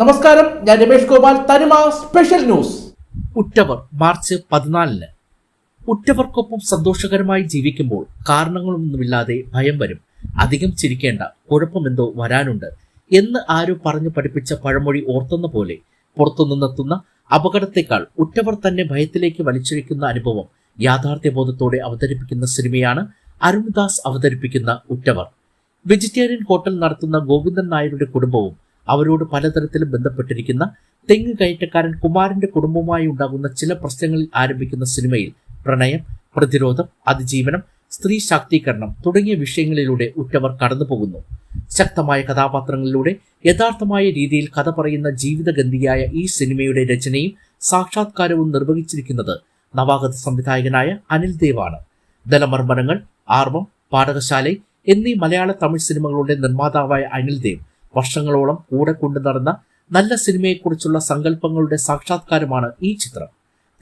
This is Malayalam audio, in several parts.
നമസ്കാരം ഞാൻ രമേഷ് ഗോപാൽ തനിമ സ്പെഷ്യൽ ന്യൂസ്. ഉറ്റവർ മാർച്ച് പതിനാലിന്. ഉറ്റവർക്കൊപ്പം സന്തോഷകരമായി ജീവിക്കുമ്പോൾ കാരണങ്ങളൊന്നുമില്ലാതെ ഭയം വരും. അധികം ചിരിക്കേണ്ട കുഴപ്പമെന്തോ വരാനുണ്ട് എന്ന് ആരും പറഞ്ഞു പഠിപ്പിച്ച പഴമൊഴി ഓർത്തുന്ന പോലെ പുറത്തുനിന്നെത്തുന്ന അപകടത്തെക്കാൾ ഉറ്റവർ തന്നെ ഭയത്തിലേക്ക് വലിച്ചൊഴിക്കുന്ന അനുഭവം യാഥാർത്ഥ്യബോധത്തോടെ അവതരിപ്പിക്കുന്ന സിനിമയാണ് അരുൺദാസ് അവതരിപ്പിക്കുന്ന ഉറ്റവർ. വെജിറ്റേറിയൻ ഹോട്ടൽ നടത്തുന്ന ഗോവിന്ദൻ നായരുടെ കുടുംബവും അവരോട് പലതരത്തിലും ബന്ധപ്പെട്ടിരിക്കുന്ന തെങ്ങ് കയറ്റക്കാരൻ കുമാരന്റെ കുടുംബവുമായി ഉണ്ടാകുന്ന ചില പ്രശ്നങ്ങളിൽ ആരംഭിക്കുന്ന സിനിമയിൽ പ്രണയം പ്രതിരോധം അതിജീവനം സ്ത്രീ ശാക്തീകരണം തുടങ്ങിയ വിഷയങ്ങളിലൂടെ ഉറ്റവർ കടന്നുപോകുന്നു. ശക്തമായ കഥാപാത്രങ്ങളിലൂടെ യഥാർത്ഥമായ രീതിയിൽ കഥ പറയുന്ന ജീവിതഗന്ധിയായ ഈ സിനിമയുടെ രചനയും സാക്ഷാത്കാരവും നിർവഹിച്ചിരിക്കുന്നത് നവാഗത സംവിധായകനായ അനിൽ ദേവാണ്. ദലമർമ്മരങ്ങൾ ആർവം പാഠകശാല എന്നീ മലയാള തമിഴ് സിനിമകളുടെ നിർമ്മാതാവായ അനിൽ ദേവ് വർഷങ്ങളോളം കൂടെ കൊണ്ടു നടന്ന നല്ല സിനിമയെക്കുറിച്ചുള്ള സങ്കല്പങ്ങളുടെ സാക്ഷാത്കാരമാണ് ഈ ചിത്രം.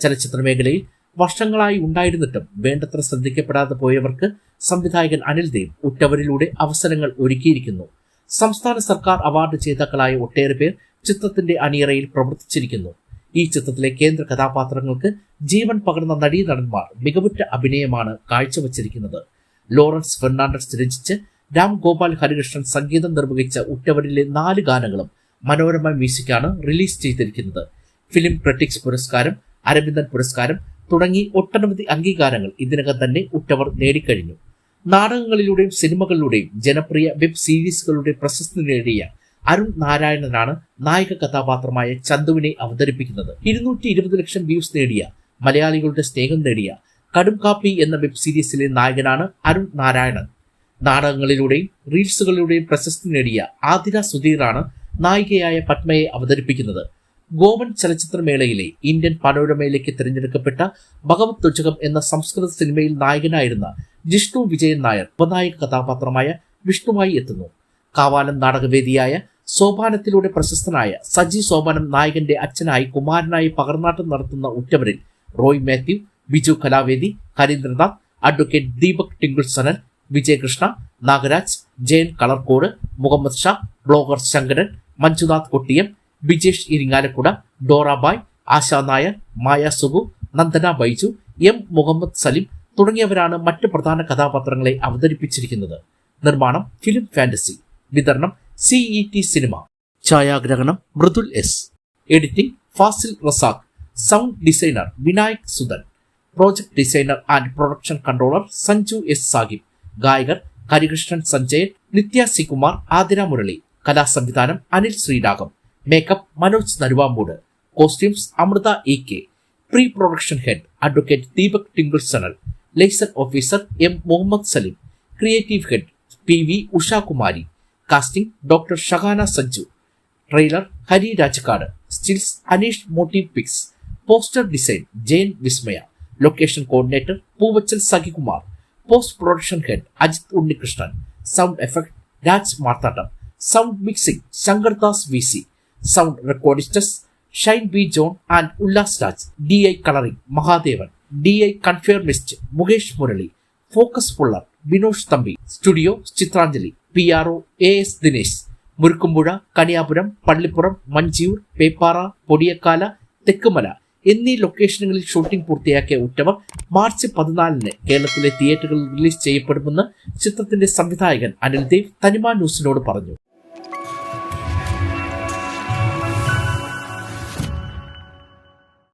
ചലച്ചിത്ര മേഖലയിൽ വർഷങ്ങളായി ഉണ്ടായിരുന്നിട്ടും വേണ്ടത്ര ശ്രദ്ധിക്കപ്പെടാതെ പോയവർക്ക് സംവിധായകൻ അനിൽ ദേവ് ഉറ്റവരിലൂടെ അവസരങ്ങൾ ഒരുക്കിയിരിക്കുന്നു. സംസ്ഥാന സർക്കാർ അവാർഡ് ജേതാക്കളായ ഒട്ടേറെ പേർ ചിത്രത്തിന്റെ അണിയറയിൽ പ്രവർത്തിച്ചിരിക്കുന്നു. ഈ ചിത്രത്തിലെ കേന്ദ്ര കഥാപാത്രങ്ങൾക്ക് ജീവൻ പകർന്ന നടീനടന്മാർ മികവുറ്റ അഭിനയമാണ് കാഴ്ചവച്ചിരിക്കുന്നത്. ലോറൻസ് ഫെർണാണ്ടസ് രചിച്ച് രാം ഗോപാൽ ഹരികൃഷ്ണൻ സംഗീതം നിർവഹിച്ച ഉറ്റവരിലെ നാല് ഗാനങ്ങളും മനോരമ മ്യൂസിക്കാണ് റിലീസ് ചെയ്തിരിക്കുന്നത്. ഫിലിം ക്രിറ്റിക്സ് പുരസ്കാരം അരവിന്ദൻ പുരസ്കാരം തുടങ്ങി ഒട്ടനവധി അംഗീകാരങ്ങൾ ഇതിനകം തന്നെ ഉറ്റവർ നേടിക്കഴിഞ്ഞു. നാടകങ്ങളിലൂടെയും സിനിമകളിലൂടെയും ജനപ്രിയ വെബ് സീരീസുകളുടെ പ്രശസ്തി നേടിയ അരുൺ നാരായണനാണ് നായിക കഥാപാത്രമായ ചന്തുവിനെ അവതരിപ്പിക്കുന്നത്. ഇരുന്നൂറ്റി ഇരുപത് ലക്ഷം വ്യൂസ് നേടിയ മലയാളികളുടെ സ്നേഹം നേടിയ കടും കാപ്പി എന്ന വെബ് സീരീസിലെ നായകനാണ് അരുൺ നാരായണൻ. നാടകങ്ങളിലൂടെയും റീൽസുകളിലൂടെയും പ്രശസ്തി നേടിയ ആതിര സുധീറാണ് നായികയായ പത്മയെ അവതരിപ്പിക്കുന്നത്. ഗോവൻ ചലച്ചിത്രമേളയിലെ ഇന്ത്യൻ പനോരമയിലേക്ക് തിരഞ്ഞെടുക്കപ്പെട്ട ഭഗവത് തുജകം എന്ന സംസ്കൃത സിനിമയിൽ നായകനായിരുന്ന ജിഷ്ണു വിജയൻ നായർ ഉപനായക കഥാപാത്രമായ വിഷ്ണുവായി എത്തുന്നു. കാവാലം നാടകവേദിയായ സോപാനത്തിലൂടെ പ്രശസ്തനായ സജി സോപാനം നായകന്റെ അച്ഛനായി കുമാരനായി പകർന്നാട്ടം നടത്തുന്ന ഉറ്റവരിൽ Roy Mathew Biju Kalavedi Harindranath advocate Deepak Tinkul Vijayakrishna Nagaraj Jayan Kalarkode Muhammad Shah blogger Sankaran Manjunath Kottiyam Bijesh Irinjalakuda Dorabai Asha Nair Maya Subu Nandana Baiju M Muhammad Salim തുടങ്ങിയവരാണ് മറ്റ് പ്രധാന കഥാപാത്രങ്ങളെ അവതരിപ്പിച്ചിരിക്കുന്നത്. നിർമ്മാണം ഫിലിം ഫാന്റസി. വിതരണം സിഇ ടി സിനിമ. ഛായാഗ്രഹണം Mridul S. Editing Fazil Razak. Sound designer Vinayak Sudhan. Project designer and production controller Sanju S Sahib. ഗായകർ Harikrishnan Sanjayan Nithya സികുമാർ Athira Murali കലാസംവിധാനം Anil Sreeragam makeup Manoj Naruvamoodu costumes Amritha E K pre production head advocate Deepak Tinkle Sanal liaison officer M Muhammad Salim creative head P V Ushakumari casting doctor Shahana Sanju trailer Hari Rajakkad stills Aneesh motive pix poster design Jayan Vismaya location coordinator Poovachal Sakhikumar post production head Ajith Unnikrishnan sound effect Raj Marthandam sound mixing Shankardas V C sound recordists Shine B John and Ullas Raj D I colouring Mahadevan D I conformist Mukesh Murali focus puller Binosh Thampi studio Chitranjali P R O A S Dinesh Murukkumpuzha Kaniyapuram Pallippuram Manchiyoor Peppara Podiyakkala Thekkumala എന്നീ ലൊക്കേഷനുകളിൽ ഷൂട്ടിംഗ് പൂർത്തിയാക്കിയ ഉറ്റവർ മാർച്ച് പതിനാലിന് കേരളത്തിലെ തിയേറ്ററുകളിൽ റിലീസ് ചെയ്യപ്പെടുമെന്ന് ചിത്രത്തിന്റെ സംവിധായകൻ അനിൽ ദേവ് തനിമ ന്യൂസിനോട് പറഞ്ഞു.